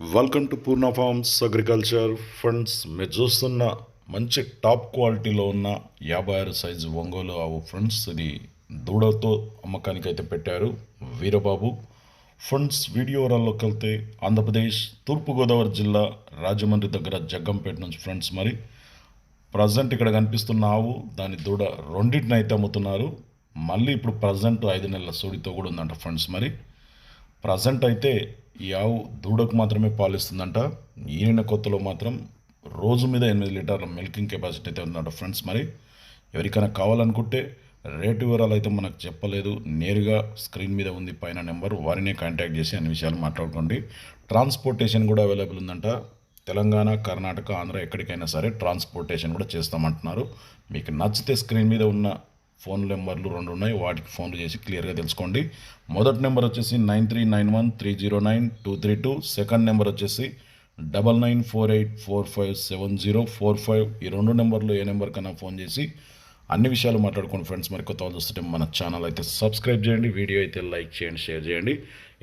Welcome to Purna farms agriculture funds మీరు చూస్తున్న మంచి టాప్ క్వాలిటీలో ఉన్న యాభై ఆరు సైజు ఒంగోలు ఆవు ఫ్రెండ్స్ ఇది దూడతో అమ్మకానికి అయితే పెట్టారు వీరబాబు. ఫండ్స్ వీడియో వరాల్లోకి వెళ్తే ఆంధ్రప్రదేశ్ తూర్పుగోదావరి జిల్లా రాజమండ్రి దగ్గర జగ్గంపేట నుంచి ఫ్రెండ్స్ మరి. ప్రజెంట్ ఇక్కడ కనిపిస్తున్న ఆవు దాని దూడ రెండింటిని అయితే అమ్ముతున్నారు. మళ్ళీ ఇప్పుడు ప్రజెంట్ ఐదు నెలల సూడితో కూడా ఉందంట ఫ్రెండ్స్ మరి. ప్రజెంట్ అయితే ఈ ఆవు దూడకు మాత్రమే పాలిస్తుందంట. ఈయన కొత్తలో మాత్రం రోజు మీద ఎనిమిది లీటర్ల మిల్కింగ్ కెపాసిటీ అయితే ఉందంట ఫ్రెండ్స్ మరి. ఎవరికైనా కావాలనుకుంటే రేటు వివరాలు అయితే మనకు చెప్పలేదు. నేరుగా స్క్రీన్ మీద ఉంది పైన నెంబర్. వారినే కాంటాక్ట్ చేసి అన్ని విషయాలు మాట్లాడుకోండి. ట్రాన్స్పోర్టేషన్ కూడా అవైలబుల్ ఉందంట. తెలంగాణ కర్ణాటక ఆంధ్ర ఎక్కడికైనా సరే ట్రాన్స్పోర్టేషన్ కూడా చేస్తామంటున్నారు. మీకు నచ్చితే స్క్రీన్ మీద ఉన్న ఫోన్ నెంబర్లు రెండు ఉన్నాయి. వాటికి ఫోన్లు చేసి క్లియర్గా తెలుసుకోండి. మొదటి నెంబర్ వచ్చేసి nine three nine one three zero nine two three two. Second number వచ్చేసి double nine four eight four five seven zero four five. ఈ రెండు నెంబర్లు ఏ నెంబర్ కన్నా ఫోన్ చేసి అన్ని విషయాలు మాట్లాడుకోండి ఫ్రెండ్స్. మరి కొత్త వాళ్ళు చూస్తుంటే మన ఛానల్ అయితే సబ్స్క్రైబ్ చేయండి. వీడియో అయితే లైక్ చేయండి షేర్ చేయండి.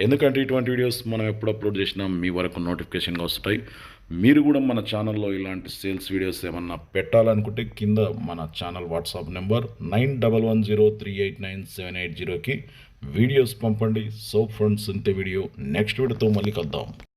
ఎందుకంటే ఇటువంటి వీడియోస్ మనం ఎప్పుడు అప్లోడ్ చేసినా మీ వరకు నోటిఫికేషన్గా వస్తాయి. మీరు కూడా మన ఛానల్లో ఇలాంటి సేల్స్ వీడియోస్ ఏమన్నా పెట్టాలనుకుంటే కింద మన channel WhatsApp number nine double one zero three eight nine seven eight జీరోకి వీడియోస్ పంపండి. సో ఫ్రెండ్స్ ఇంతే వీడియో. నెక్స్ట్ వీడియోతో మళ్ళీ కలుద్దాం.